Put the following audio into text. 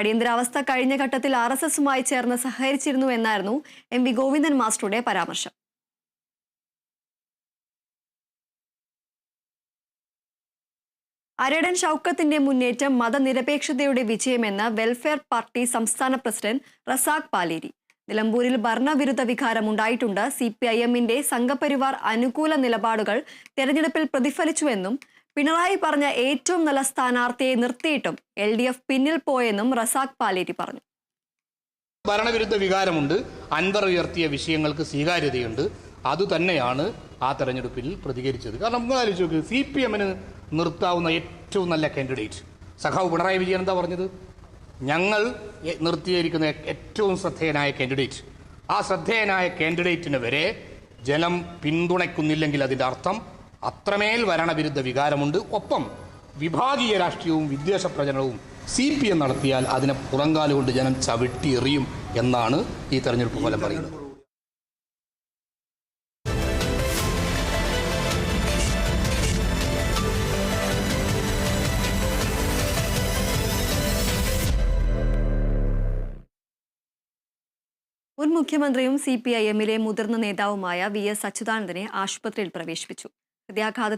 അടിയന്തരാവസ്ഥ കഴിഞ്ഞ ഘട്ടത്തിൽ ആർ എസ് എസുമായി ചേർന്ന് സഹകരിച്ചിരുന്നു എന്നായിരുന്നു എം വി ഗോവിന്ദൻ മാസ്റ്ററുടെ പരാമർശം. അരടൻ ഷൌക്കത്തിന്റെ മുന്നേറ്റം മതനിരപേക്ഷതയുടെ വിജയമെന്ന് വെൽഫെയർ പാർട്ടി സംസ്ഥാന പ്രസിഡന്റ് റസാഖ് പാലേരി. നിലമ്പൂരിൽ ഭരണവിരുദ്ധ വികാരം ഉണ്ടായിട്ടുണ്ട്. സി പി ഐ എമ്മിന്റെ സംഘപരിവാർ അനുകൂല നിലപാടുകൾ തെരഞ്ഞെടുപ്പിൽ പ്രതിഫലിച്ചുവെന്നും പിണറായി പറഞ്ഞ ഏറ്റവും നല്ല സ്ഥാനാർത്ഥിയെ നിർത്തിയിട്ടും എൽ ഡി എഫ് പിന്നിൽ പോയെന്നും റസാഖ് പാലേരി പറഞ്ഞു. ഭരണവിരുദ്ധ വികാരമുണ്ട്. അൻവർ ഉയർത്തിയ വിഷയങ്ങൾക്ക് സ്വീകാര്യതയുണ്ട്. അതുതന്നെയാണ് ആ തെരഞ്ഞെടുപ്പിൽ പ്രതികരിച്ചത്. കാരണം നമുക്ക് ആലോചിച്ച് നോക്ക് സി പി എമ്മിന് നിർത്താവുന്ന ഏറ്റവും നല്ല കാൻഡിഡേറ്റ് സഖാവ് പിണറായി വിജയൻ എന്താ പറഞ്ഞത്? ഞങ്ങൾ നിർത്തിയിരിക്കുന്ന ഏറ്റവും ശ്രദ്ധേയനായ കാൻഡിഡേറ്റ് ആ ശ്രദ്ധേയനായ കാൻഡിഡേറ്റിന് വരെ ജനം പിന്തുണയ്ക്കുന്നില്ലെങ്കിൽ അതിന്റെ അർത്ഥം അത്രമേൽ ഭരണവിരുദ്ധ വികാരമുണ്ട്. ഒപ്പം വിഭാഗീയ രാഷ്ട്രീയവും വിദ്വേഷ പ്രചരണവും സി പി എം നടത്തിയാൽ അതിനെ പുറങ്കാലുകൊണ്ട് ജനം ചവിട്ടി എറിയും എന്നാണ് ഈ തെരഞ്ഞെടുപ്പ് ഫലം പറയുന്നത്. മുൻ മുഖ്യമന്ത്രിയും സി പി ഐ എമ്മിലെ മുതിർന്ന നേതാവുമായ വി എസ് അച്യുതാനന്ദനെ ആശുപത്രിയിൽ പ്രവേശിപ്പിച്ചു. ഹൃദയാഘാത